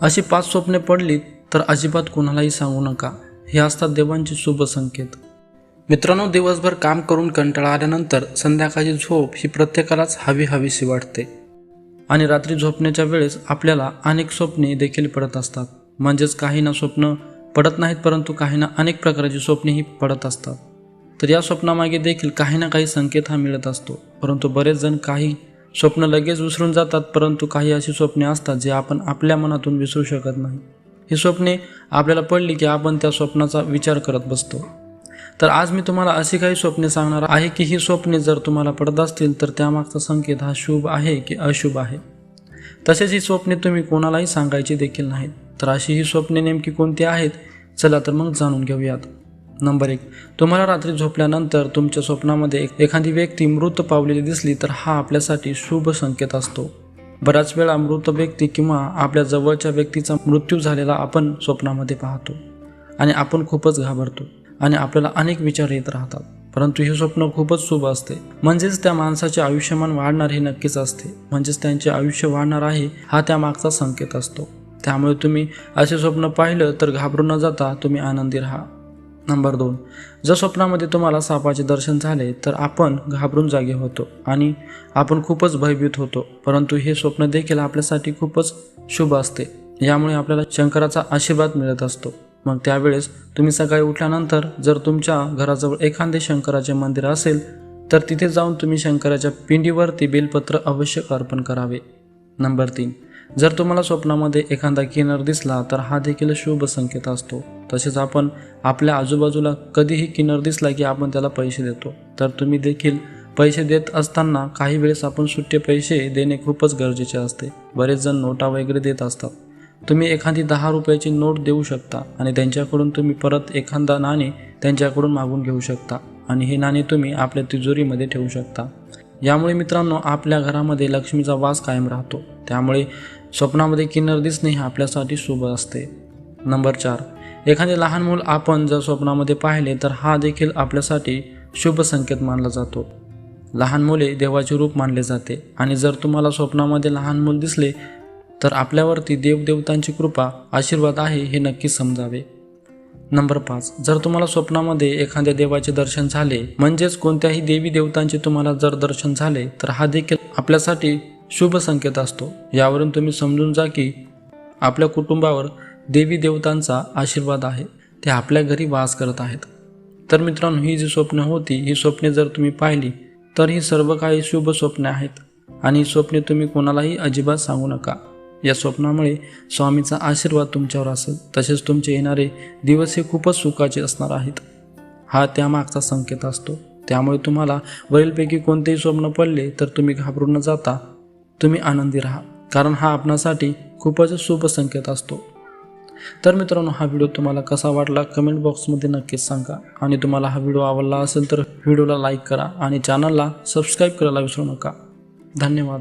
अशी पाच स्वप्ने पडली तर अजिबात कोणालाही सांगू नका. हे असतात देवांचे शुभ संकेत. मित्रांनो दिवसभर काम करून कंटाळा आल्यानंतर संध्याकाळची झोप ही प्रत्येकालाच हवी हवीशी वाटते. आणि रात्री झोपण्याच्या वेळेस आपल्याला अनेक स्वप्ने देखील पडत असतात. म्हणजेच काही ना स्वप्न पडत नाहीत परंतु काही ना अनेक प्रकारची स्वप्नेही पडत असतात. तर या स्वप्नामागे देखील काही ना काही संकेत हा मिळत असतो. परंतु बरेच जण काही स्वप्न लगेच विसरून जातात परंतु काही अशी स्वप्ने असतात जे आपण आपल्या मनातून विसरू शकत नाही. ही स्वप्ने आपल्याला पडली की आपण त्या स्वप्नाचा विचार करत बसतो. तर आज मी तुम्हाला अशी काही स्वप्ने सांगणार आहे की ही स्वप्ने जर तुम्हाला पडत असतील तर त्यामागचा संकेत हा शुभ आहे की अशुभ आहे. तसेच ही स्वप्ने तुम्ही कोणालाही सांगायची देखील नाहीत. तर अशी ही स्वप्ने नेमकी कोणती आहेत? चला तर मग जाणून घेऊयात. नंबर एक. तुम्हाला रात्री झोपल्यानंतर तुमच्या स्वप्नामध्ये एखादी व्यक्ती मृत पावलेली दिसली तर हा आपल्यासाठी शुभ संकेत असतो. बऱ्याच वेळा मृत व्यक्ती किंवा आपल्या जवळच्या व्यक्तीचा मृत्यू झालेला आपण स्वप्नामध्ये पाहतो. आणि आपण खूपच घाबरतो. आणि आपल्याला अनेक विचार येत राहतात. परंतु हे स्वप्न खूपच शुभ असते. म्हणजेच त्या माणसाचे आयुष्यमान वाढणार हे नक्कीच असते. म्हणजेच त्यांचे आयुष्य वाढणार आहे हा त्यामागचा संकेत असतो. त्यामुळे तुम्ही असे स्वप्न पाहिलं तर घाबरून न जाता तुम्ही आनंदी राहा. नंबर दोन. जर स्वप्नामध्ये तुम्हाला सापाचे दर्शन झाले तर आपण घाबरून जागे होतो आणि आपण खूपच भयभीत होतो. परंतु हे स्वप्न देखील आपल्यासाठी खूपच शुभ असते. यामुळे आपल्याला शंकराचा आशीर्वाद मिळत असतो. मग त्यावेळेस तुम्ही सकाळी उठल्यानंतर जर तुमच्या घराजवळ एखादे शंकराचे मंदिर असेल तर तिथे जाऊन तुम्ही शंकराच्या पिंडीवरती बेलपत्र अवश्य अर्पण करावे. नंबर तीन. जर तुम्हाला स्वप्नामध्ये एखादा किनार दिसला तर हा देखील शुभ संकेत असतो. तसेच आपण आपल्या आजूबाजूला कधीही किन्नर दिसला की आपण त्याला पैसे देतो. तर तुम्ही देखील पैसे देत असताना काही वेळेस आपण सुट्टे पैसे देणे खूपच गरजेचे असते. बरेच जण नोटा वगैरे देत असतात. तुम्ही एखादी दहा रुपयाची नोट देऊ शकता आणि त्यांच्याकडून तुम्ही परत एखादा नाणे त्यांच्याकडून मागून घेऊ शकता आणि हे नाणे तुम्ही आपल्या तिजोरीमध्ये ठेवू शकता. यामुळे मित्रांनो आपल्या घरामध्ये लक्ष्मीचा वास कायम राहतो. त्यामुळे स्वप्नामध्ये किन्नर दिसणे हे आपल्यासाठी शुभ असते. नंबर चार एखादे लहान मूल आपण जर स्वप्नामध्ये पाहिले तर हा देखील आपल्यासाठी शुभ संकेत मानला जातो. लहान मुले देवाचे रूप मानले जाते. आणि जर तुम्हाला स्वप्नामध्ये लहान मूल दिसले तर आपल्यावरती देवदेवतांची कृपा आशीर्वाद आहे हे नक्की समजावे. नंबर पाच. जर तुम्हाला स्वप्नामध्ये एखाद्या देवाचे दर्शन झाले म्हणजेच कोणत्याही देवी देवतांचे तुम्हाला जर दर्शन झाले तर हा देखील आपल्यासाठी शुभ संकेत असतो. यावरून तुम्ही समजून जा की आपल्या कुटुंबावर देवी देवतांचा आशीर्वाद आहे ते आपल्या घरी वास करत आहेत. तर मित्रांनो ही जी स्वप्ने होती ही स्वप्ने जर तुम्ही पाहिली तर ही सर्व काही शुभ स्वप्ने आहेत. आणि ही स्वप्ने तुम्ही कोणालाही अजिबात सांगू नका. या स्वप्नामुळे स्वामीचा आशीर्वाद तुमच्यावर असेल तसेच तुमचे येणारे दिवस हे खूपच सुखाचे असणार आहेत. हा त्यामागचा संकेत असतो. त्यामुळे तुम्हाला वरीलपैकी कोणतेही स्वप्न पडले तर तुम्ही घाबरून न जाता तुम्ही आनंदी राहा. कारण हा आपणासाठी खूपच शुभ संकेत असतो. तर मित्रांनो हा व्हिडिओ तुम्हाला कसा वाटला कमेंट बॉक्समध्ये नक्कीच सांगा. आणि तुम्हाला हा व्हिडिओ आवडला असेल तर व्हिडिओला लाईक करा आणि चॅनलला सबस्क्राईब करायला विसरू नका. धन्यवाद.